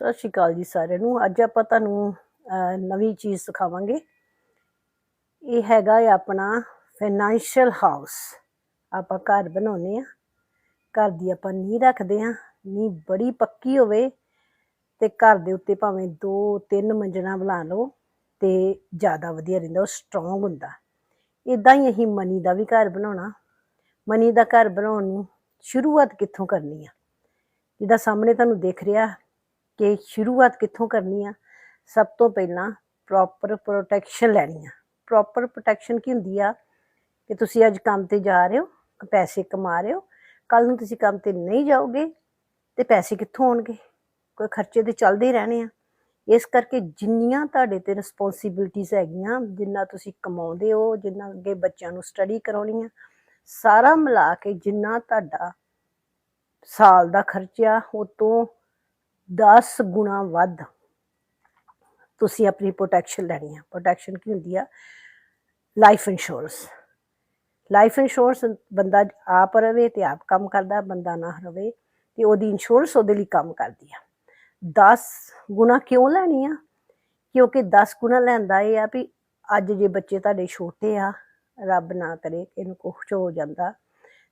ਸਤਿ ਸ਼੍ਰੀ ਅਕਾਲ ਜੀ ਸਾਰਿਆਂ ਨੂੰ। ਅੱਜ ਆਪਾਂ ਤੁਹਾਨੂੰ ਨਵੀਂ ਚੀਜ਼ ਸਿਖਾਵਾਂਗੇ। ਇਹ ਹੈਗਾ ਹੈ ਆਪਣਾ ਫਾਈਨੈਂਸ਼ੀਅਲ ਹਾਊਸ ਆਪਾਂ ਘਰ ਬਣਾਉਨੇ ਆ ਘਰ ਦੀ ਆਪਾਂ ਨੀਂਹ ਰੱਖਦੇ ਆ ਨੀਂਹ ਬੜੀ ਪੱਕੀ ਹੋਵੇ ਤੇ ਘਰ ਦੇ ਉੱਤੇ ਭਾਵੇਂ 2 3 ਮੰਜ਼ਲਾਂ ਬਣਾ ਲਓ ਤੇ ਜ਼ਿਆਦਾ ਵਧੀਆ ਰਹਿੰਦਾ, ਉਹ ਸਟਰੋਂਗ ਹੁੰਦਾ। ਇਦਾਂ ਹੀ ਅਸੀਂ ਮਨੀ ਦਾ ਵੀ ਘਰ ਬਣਾਉਣਾ। ਮਨੀ ਦਾ ਘਰ ਬਣਾਉਣ ਨੂੰ ਸ਼ੁਰੂਆਤ ਕਿੱਥੋਂ ਕਰਨੀ ਆ? ਜਿਹਦਾ ਸਾਹਮਣੇ ਤੁਹਾਨੂੰ ਦਿਖ ਰਿਹਾ ਕਿ ਸ਼ੁਰੂਆਤ ਕਿੱਥੋਂ ਕਰਨੀ ਆ? ਸਭ ਤੋਂ ਪਹਿਲਾਂ ਪ੍ਰੋਪਰ ਪ੍ਰੋਟੈਕਸ਼ਨ ਲੈਣੀ ਆ। ਪ੍ਰੋਪਰ ਪ੍ਰੋਟੈਕਸ਼ਨ ਕੀ ਹੁੰਦੀ ਆ? ਕਿ ਤੁਸੀਂ ਅੱਜ ਕੰਮ ਤੇ ਜਾ ਰਹੇ ਹੋ ਪੈਸੇ ਕਮਾ ਰਹੇ ਹੋ ਕੱਲ ਨੂੰ ਤੁਸੀਂ ਕੰਮ ਤੇ ਨਹੀਂ ਜਾਓਗੇ ਤੇ ਪੈਸੇ ਕਿੱਥੋਂ ਆਉਣਗੇ? ਕੋਈ ਖਰਚੇ ਤੇ ਚੱਲਦੇ ਰਹਿਣੇ ਆ। ਇਸ ਕਰਕੇ ਜਿੰਨੀਆਂ ਤੁਹਾਡੇ ਤੇ ਰਿਸਪੌਂਸਿਬਿਲਟੀਆਂ ਹੈਗੀਆਂ, ਜਿੰਨਾ ਤੁਸੀਂ ਕਮਾਉਂਦੇ ਹੋ, ਜਿੰਨਾ ਅੱਗੇ ਬੱਚਿਆਂ ਨੂੰ ਸਟੱਡੀ ਕਰਾਉਣੀ ਆ, ਸਾਰਾ ਮਿਲਾ ਕੇ ਜਿੰਨਾ ਤੁਹਾਡਾ ਸਾਲ ਦਾ ਖਰਚਾ, ਉਹ ਤੋਂ 10 ਗੁਣਾ ਵੱਧ ਤੁਸੀਂ ਆਪਣੀ ਪ੍ਰੋਟੈਕਸ਼ਨ ਲੈਣੀ ਆ। ਪ੍ਰੋਟੈਕਸ਼ਨ ਕੀ ਹੁੰਦੀ ਆ? ਲਾਈਫ ਇੰਸ਼ੋਰੈਂਸ ਲਾਈਫ ਇੰਸ਼ੋਰੈਂਸ ਬੰਦਾ ਆਪ ਰਵੇ ਤੇ ਆਪ ਕੰਮ ਕਰਦਾ, ਬੰਦਾ ਨਾ ਰਵੇ ਤੇ ਉਹਦੀ ਇੰਸ਼ੋਰੈਂਸ ਉਹਦੇ ਲਈ ਕੰਮ ਕਰਦੀ ਆ। 10 ਗੁਣਾ ਕਿਉਂ ਲੈਣੀ ਆ? ਕਿਉਂਕਿ 10 ਗੁਣਾ ਲੈਂਦਾ ਇਹ ਆ ਵੀ ਅੱਜ ਜੇ ਬੱਚੇ ਤੁਹਾਡੇ ਛੋਟੇ ਆ, ਰੱਬ ਨਾ ਕਰੇ, ਇਹਨੂੰ ਕੁਛ ਹੋ ਜਾਂਦਾ।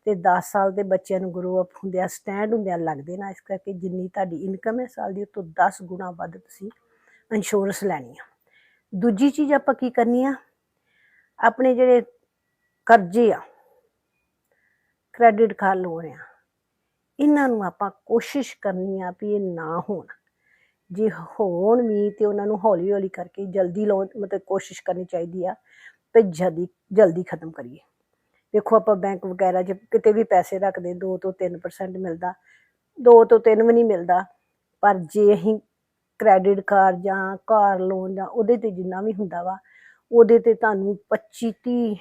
ਤੇ 10 ਸਾਲ ਦੇ ਬੱਚਿਆਂ ਨੂੰ ਗਰੋ ਅਪ ਹੁੰਦਿਆਂ ਸਟੈਂਡ ਹੁੰਦਿਆਂ ਲੱਗਦੇ ਨਾ, ਇਸ ਕਰਕੇ ਜਿੰਨੀ ਤੁਹਾਡੀ ਇਨਕਮ ਹੈ ਸਾਲ ਦੀ, ਉਹ ਤੋਂ 10 ਗੁਣਾ ਵੱਧ ਤੁਸੀਂ ਇੰਸ਼ੋਰੈਂਸ ਲੈਣੀ ਆ। ਦੂਜੀ ਚੀਜ਼ ਆਪਾਂ ਕੀ ਕਰਨੀ ਆ? ਆਪਣੇ ਜਿਹੜੇ ਕਰਜ਼ੇ ਆ ਕ੍ਰੈਡਿਟ ਕਾਰਡ ਲੋਨ ਆ, ਇਹਨਾਂ ਨੂੰ ਆਪਾਂ ਕੋਸ਼ਿਸ਼ ਕਰਨੀ ਆ ਵੀ ਇਹ ਨਾ ਹੋਣ। ਜੇ ਹੋਣ ਵੀ ਤੇ ਉਹਨਾਂ ਨੂੰ ਹੌਲੀ ਹੌਲੀ ਕਰਕੇ ਜਲਦੀ ਲੋਨ ਮਤਲਬ ਕੋਸ਼ਿਸ਼ ਕਰਨੀ ਚਾਹੀਦੀ ਆ ਤੇ ਜਲਦੀ ਜਲਦੀ ਖਤਮ ਕਰੀਏ। ਦੇਖੋ ਆਪਾਂ ਬੈਂਕ ਵਗੈਰਾ 'ਚ ਕਿਤੇ ਵੀ ਪੈਸੇ ਰੱਖਦੇ 2 ਤੋਂ 3% ਮਿਲਦਾ 2 ਤੋਂ 3 ਵੀ ਨਹੀਂ ਮਿਲਦਾ, ਪਰ ਜੇ ਅਸੀਂ ਕ੍ਰੈਡਿਟ ਕਾਰਡ ਜਾਂ ਕਾਰ ਲੋਨ ਜਾਂ ਉਹਦੇ ਤੇ ਜਿੰਨਾ ਵੀ ਹੁੰਦਾ ਵਾ, ਉਹਦੇ ਤੇ ਤੁਹਾਨੂੰ 25 30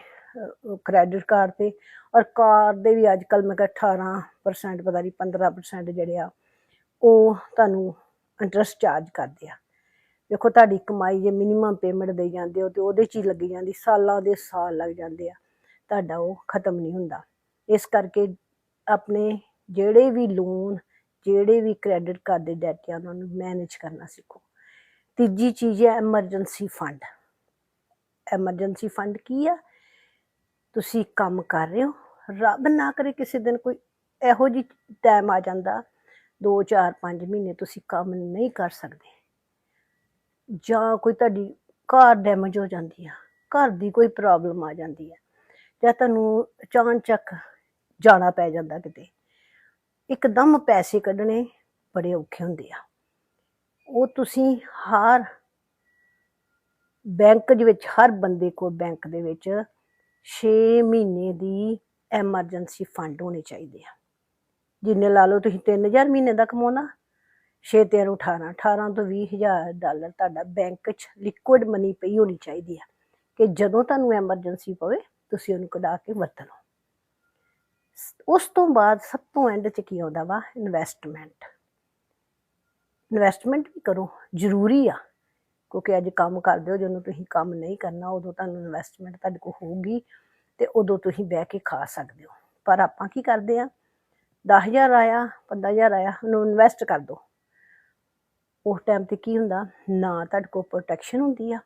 ਕ੍ਰੈਡਿਟ ਕਾਰਡ ਤੇ ਔਰ ਕਾਰ ਦੇ ਵੀ ਅੱਜ ਕੱਲ ਮੈਂ ਕਿਹਾ 18% ਪਤਾ ਨਹੀਂ 15% ਜਿਹੜੇ ਆ, ਉਹ ਤੁਹਾਨੂੰ ਇੰਟਰਸਟ ਚਾਰਜ ਕਰਦੇ ਆ। ਦੇਖੋ ਤੁਹਾਡੀ ਕਮਾਈ ਜੇ ਮਿਨੀਮਮ ਪੇਮੈਂਟ ਦੇ ਜਾਂਦੇ ਹੋ ਤੇ ਉਹਦੇ 'ਚ ਹੀ ਲੱਗੀ ਜਾਂਦੀ, ਸਾਲਾਂ ਦੇ ਸਾਲ ਲੱਗ ਜਾਂਦੇ ਆ। ਤੁਹਾਡਾ ਉਹ ਖਤਮ ਨਹੀਂ ਹੁੰਦਾ। ਇਸ ਕਰਕੇ ਆਪਣੇ ਜਿਹੜੇ ਵੀ ਲੋਨ ਜਿਹੜੇ ਵੀ ਕ੍ਰੈਡਿਟ ਕਾਰਡ ਦੇ ਡੈਟ ਆ ਉਹਨਾਂ ਨੂੰ ਮੈਨੇਜ ਕਰਨਾ ਸਿੱਖੋ। ਤੀਜੀ ਚੀਜ਼ ਹੈ ਐਮਰਜੈਂਸੀ ਫੰਡ ਐਮਰਜੈਂਸੀ ਫੰਡ ਕੀ ਆ? ਤੁਸੀਂ ਕੰਮ ਕਰ ਰਹੇ ਹੋ, ਰੱਬ ਨਾ ਕਰੇ ਕਿਸੇ ਦਿਨ ਕੋਈ ਇਹੋ ਜਿਹੀ ਟਾਈਮ ਆ ਜਾਂਦਾ 2 4 5 ਮਹੀਨੇ ਤੁਸੀਂ ਕੰਮ ਨਹੀਂ ਕਰ ਸਕਦੇ। ਜਾਂ ਕੋਈ ਤੁਹਾਡੀ ਕਾਰ ਡੈਮੇਜ ਹੋ ਜਾਂਦੀ ਆ, ਘਰ ਦੀ ਕੋਈ ਪ੍ਰੋਬਲਮ ਆ ਜਾਂਦੀ ਆ। ਜਾਂ ਤੁਹਾਨੂੰ ਅਚਾਨਚੱਕ ਜਾਣਾ ਪੈ ਜਾਂਦਾ ਕਿਤੇ, ਇੱਕਦਮ ਪੈਸੇ ਕੱਢਣੇ ਬੜੇ ਔਖੇ ਹੁੰਦੇ ਆ। ਉਹ ਤੁਸੀਂ ਹਰ ਬੈਂਕ ਦੇ ਵਿੱਚ, ਹਰ ਬੰਦੇ ਕੋਲ ਬੈਂਕ ਦੇ ਵਿੱਚ 6 ਮਹੀਨੇ ਦੀ ਐਮਰਜੈਂਸੀ ਫੰਡ ਹੋਣੇ ਚਾਹੀਦੇ ਆ। ਜਿੰਨੇ ਲਾ ਲਓ ਤੁਸੀਂ 3000 ਮਹੀਨੇ ਦਾ ਕਮਾਉਣਾ 6 ਤੇ 18 18 ਤੋਂ 20000 ਡਾਲਰ ਤੁਹਾਡਾ ਬੈਂਕ 'ਚ ਲਿਕੁਇਡ ਮਨੀ ਪਈ ਹੋਣੀ ਚਾਹੀਦੀ ਆ ਕਿ ਜਦੋਂ ਤੁਹਾਨੂੰ ਐਮਰਜੈਂਸੀ ਪਵੇ ਤੁਸੀਂ ਉਹਨੂੰ ਕਢਾ ਕੇ ਵਰਤ ਲਓ ਉਸ ਤੋਂ ਬਾਅਦ ਸਭ ਤੋਂ ਐਂਡ 'ਚ ਕੀ ਆਉਂਦਾ ਵਾ? ਇਨਵੈਸਟਮੈਂਟ ਇਨਵੈਸਟਮੈਂਟ ਵੀ ਕਰੋ, ਜ਼ਰੂਰੀ ਆ। ਕਿਉਂਕਿ ਅੱਜ ਕੰਮ ਕਰਦੇ ਹੋ, ਜਦੋਂ ਤੁਸੀਂ ਕੰਮ ਨਹੀਂ ਕਰਨਾ, ਉਦੋਂ ਤੁਹਾਨੂੰ ਇਨਵੈਸਟਮੈਂਟ ਤੁਹਾਡੇ ਕੋਲ ਹੋਊਗੀ ਤੇ ਉਦੋਂ ਤੁਸੀਂ ਬਹਿ ਕੇ ਖਾ ਸਕਦੇ ਹੋ। ਪਰ ਆਪਾਂ ਕੀ ਕਰਦੇ ਆ? 10000 ਆਇਆ 15000 ਆਇਆ, ਉਹਨੂੰ ਇਨਵੈਸਟ ਕਰ ਦੋ। ਉਸ ਟਾਈਮ ਤੇ ਕੀ ਹੁੰਦਾ? ਨਾ ਤੁਹਾਡੇ ਕੋਲ ਪ੍ਰੋਟੈਕਸ਼ਨ ਹੁੰਦੀ ਆ।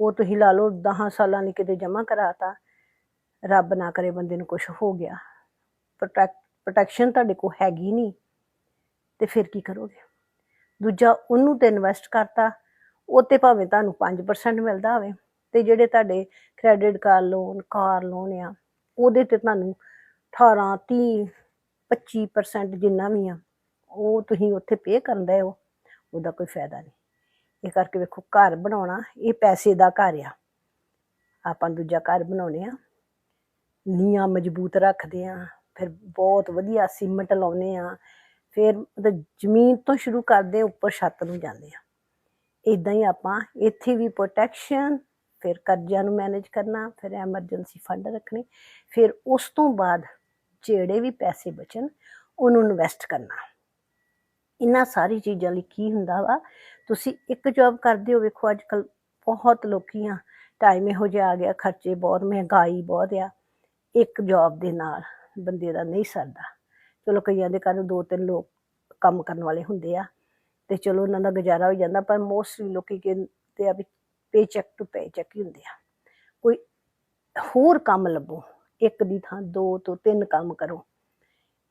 ਉਹ ਤੁਸੀਂ ਲਾ ਲਓ 10 ਸਾਲਾਂ ਲਈ ਕਿਤੇ ਜਮ੍ਹਾਂ ਕਰਾਤਾ ਰੱਬ ਨਾ ਕਰੇ ਬੰਦੇ ਨੂੰ ਕੁਝ ਹੋ ਗਿਆ। ਪ੍ਰੋਟੈਕਸ਼ਨ ਤੁਹਾਡੇ ਕੋਲ ਹੈਗੀ ਨਹੀਂ, ਤੇ ਫਿਰ ਕੀ ਕਰੋਗੇ? ਦੂਜਾ, ਉਹਨੂੰ ਤੇ ਇਨਵੈਸਟ ਕਰਤਾ, ਉਹ ਤੇ ਭਾਵੇਂ ਤੁਹਾਨੂੰ 5% ਮਿਲਦਾ ਹੋਵੇ, ਤੇ ਜਿਹੜੇ ਤੁਹਾਡੇ credit card loan car loan ਆ, ਉਹਦੇ ਤੇ ਤੁਹਾਨੂੰ 18 30 25% ਜਿੰਨਾ ਵੀ ਆ, ਉਹ ਤੁਸੀਂ ਉੱਥੇ ਪੇ ਕਰਦੇ ਹੋ, ਉਹਦਾ ਕੋਈ ਫਾਇਦਾ ਨਹੀਂ। ਇਹ ਕਰਕੇ ਵੇਖੋ, ਘਰ ਬਣਾਉਣਾ, ਇਹ ਪੈਸੇ ਦਾ ਘਰ ਆ। ਆਪਾਂ ਦੂਜਾ ਘਰ ਬਣਾਉਨੇ ਆ। ਨੀਆਂ ਮਜ਼ਬੂਤ ਰੱਖਦੇ ਆ, ਫਿਰ ਬਹੁਤ ਵਧੀਆ ਸੀਮਟ ਲਾਉਨੇ ਆ, ਫਿਰ ਮਤਲਬ ਜ਼ਮੀਨ ਤੋਂ ਸ਼ੁਰੂ ਕਰਦੇ ਉੱਪਰ ਛੱਤ ਨੂੰ ਜਾਂਦੇ ਆ। ਇਦਾਂ ਹੀ ਆਪਾਂ ਇੱਥੇ ਵੀ ਪ੍ਰੋਟੈਕਸ਼ਨ ਫਿਰ ਕਰਜ਼ਿਆਂ ਨੂੰ ਮੈਨੇਜ ਕਰਨਾ, ਫਿਰ ਐਮਰਜੈਂਸੀ ਫੰਡ ਰੱਖਣੇ, ਫਿਰ ਉਸ ਤੋਂ ਬਾਅਦ ਜਿਹੜੇ ਵੀ ਪੈਸੇ ਬਚਣ, ਉਹਨੂੰ ਇਨਵੈਸਟ ਕਰਨਾ। ਇਹਨਾਂ ਸਾਰੀ ਚੀਜ਼ਾਂ ਲਈ ਕੀ ਹੁੰਦਾ ਵਾ, ਤੁਸੀਂ ਇੱਕ ਜੌਬ ਕਰਦੇ ਹੋ, ਵੇਖੋ ਅੱਜ ਕੱਲ ਬਹੁਤ ਲੋਕੀਆਂ ਟਾਈਮ ਇਹੋ ਜਿਹਾ ਆ ਗਿਆ, ਖਰਚੇ ਬਹੁਤ ਮਹਿੰਗਾਈ ਬਹੁਤ ਆ ਇੱਕ ਜੌਬ ਦੇ ਨਾਲ ਬੰਦੇ ਦਾ ਨਹੀਂ ਸਰਦਾ। ਚਲੋ ਕਈਆਂ ਦੇ ਘਰ ਦੋ ਤਿੰਨ ਲੋਕ ਕੰਮ ਕਰਨ ਵਾਲੇ ਹੁੰਦੇ ਆ ਤੇ ਚਲੋ ਉਹਨਾਂ ਦਾ ਗੁਜ਼ਾਰਾ ਹੋ ਜਾਂਦਾ, ਪਰ ਮੋਸਟਲੀ ਲੋਕੀ ਕਹਿੰਦੇ ਆ ਵੀ paycheck to paycheck ਹੀ ਹੁੰਦੇ ਆ। ਕੋਈ ਹੋਰ ਕੰਮ ਲੱਭੋ, ਇੱਕ ਦੀ ਥਾਂ ਦੋ ਤੋਂ ਤਿੰਨ ਕੰਮ ਕਰੋ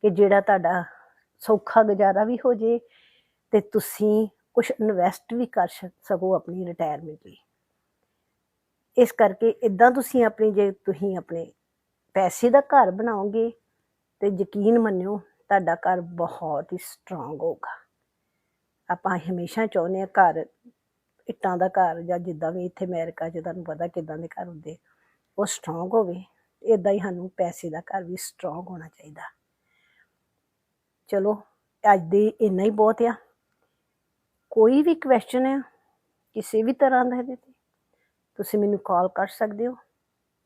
ਕਿ ਜਿਹੜਾ ਤੁਹਾਡਾ ਸੌਖਾ ਗੁਜ਼ਾਰਾ ਵੀ ਹੋ ਜੇ ਤੇ ਤੁਸੀਂ ਕੁਝ ਇਨਵੈਸਟ ਵੀ ਕਰ ਸਕੋ ਆਪਣੀ ਰਿਟਾਇਰਮੈਂਟ ਲਈ। ਇਸ ਕਰਕੇ ਇਦਾਂ ਤੁਸੀਂ ਆਪਣੀ, ਜੇ ਤੁਸੀਂ ਆਪਣੇ ਪੈਸੇ ਦਾ ਘਰ ਬਣਾਓਗੇ ਤੇ ਯਕੀਨ ਮੰਨਿਓ, ਤੁਹਾਡਾ ਘਰ ਬਹੁਤ ਹੀ ਸਟਰੋਂਗ ਹੋਊਗਾ। ਆਪਾਂ ਹਮੇਸ਼ਾ ਚਾਹੁੰਦੇ ਆ ਘਰ ਇੱਟਾਂ ਦਾ ਘਰ ਜਾਂ ਜਿੱਦਾਂ ਵੀ ਇੱਥੇ ਅਮਰੀਕਾ 'ਚ ਤੁਹਾਨੂੰ ਪਤਾ ਕਿਦਾਂ ਦੇ ਘਰ ਹੁੰਦੇ, ਉਹ ਸਟਰੋਂਗ ਹੋਵੇ। ਇਦਾਂ ਹੀ ਸਾਨੂੰ ਪੈਸੇ ਦਾ ਘਰ ਵੀ ਸਟਰੋਂਗ ਹੋਣਾ ਚਾਹੀਦਾ। ਚਲੋ, ਅੱਜ ਦੇ ਇੰਨਾ ਹੀ ਬਹੁਤ ਆ। ਕੋਈ ਵੀ ਕੁਐਸਚਨ ਹੈ ਕਿਸੇ ਵੀ ਤਰ੍ਹਾਂ ਦਾ ਇਹਦੇ ਤੇ, ਤੁਸੀਂ ਮੈਨੂੰ ਕਾਲ ਕਰ ਸਕਦੇ ਹੋ।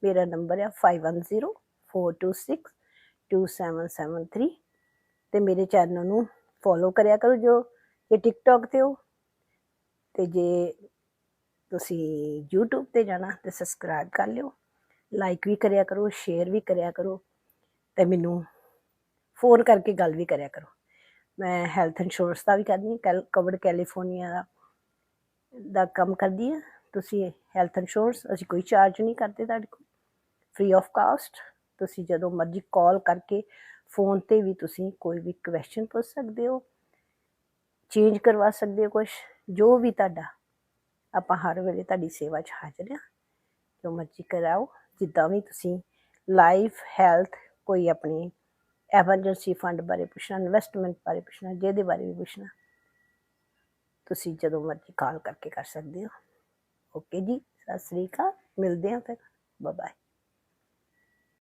ਮੇਰਾ ਨੰਬਰ ਹੈ 5104262773 ਤੇ ਮੇਰੇ ਚੈਨਲ ਨੂੰ ਫੋਲੋ ਕਰਿਆ ਕਰੋ ਜੋ ਇਹ ਟਿਕਟੌਕ ਤੇ ਹੋ। ਤੇ ਜੇ ਤੁਸੀਂ YouTube ਤੇ ਜਾਣਾ ਤੇ ਸਬਸਕ੍ਰਾਈਬ ਕਰ ਲਿਓ। ਲਾਈਕ ਵੀ ਕਰਿਆ ਕਰੋ ਸ਼ੇਅਰ ਵੀ ਕਰਿਆ ਕਰੋ ਤੇ ਮੈਨੂੰ ਫੋਨ ਕਰਕੇ ਗੱਲ ਵੀ ਕਰਿਆ ਕਰੋ। ਮੈਂ ਹੈਲਥ ਇੰਸ਼ੋਰੈਂਸ ਦਾ ਵੀ ਕਰਦੀ ਹਾਂ ਕਵਰਡ ਕੈਲੀਫੋਰਨੀਆ ਦਾ ਦਾ ਕੰਮ ਕਰਦੀ ਹਾਂ। ਤੁਸੀਂ ਹੈਲਥ ਇੰਸ਼ੋਰੈਂਸ ਅਸੀਂ ਕੋਈ ਚਾਰਜ ਨਹੀਂ ਕਰਦੇ ਤੁਹਾਡੇ ਕੋਲ। ਫ੍ਰੀ ਆਫ ਕਾਸਟ ਤੁਸੀਂ ਜਦੋਂ ਮਰਜ਼ੀ ਕਾਲ ਕਰਕੇ ਫੋਨ ਤੇ ਵੀ ਤੁਸੀਂ ਕੋਈ ਵੀ ਕੁਐਸਚਨ ਪੁੱਛ ਸਕਦੇ ਹੋ ਚੇਂਜ ਕਰਵਾ ਸਕਦੇ ਹੋ ਕੁਝ ਜੋ ਵੀ ਤੁਹਾਡਾ, ਆਪਾਂ ਹਰ ਵੇਲੇ ਤੁਹਾਡੀ ਸੇਵਾ 'ਚ ਹਾਜ਼ਰ ਹਾਂ। ਜੋ ਮਰਜ਼ੀ ਕਰਾਓ, ਜਿੱਦਾਂ ਵੀ ਤੁਸੀਂ ਲਾਈਫ ਹੈਲਥ ਕੋਈ ਆਪਣੀ ਐਮਰਜੈਂਸੀ ਫੰਡ ਬਾਰੇ ਪੁੱਛਣਾ ਇਨਵੈਸਟਮੈਂਟ ਬਾਰੇ ਪੁੱਛਣਾ, ਜਿਹਦੇ ਬਾਰੇ ਵੀ ਪੁੱਛਣਾ, ਤੁਸੀਂ ਜਦੋਂ ਮਰਜ਼ੀ ਕਾਲ ਕਰਕੇ ਕਰ ਸਕਦੇ ਹੋ। ਓਕੇ ਜੀ, ਸਤਿ ਸ੍ਰੀ ਅਕਾਲ, ਮਿਲਦੇ ਹਾਂ ਫਿਰ। ਬਾਏ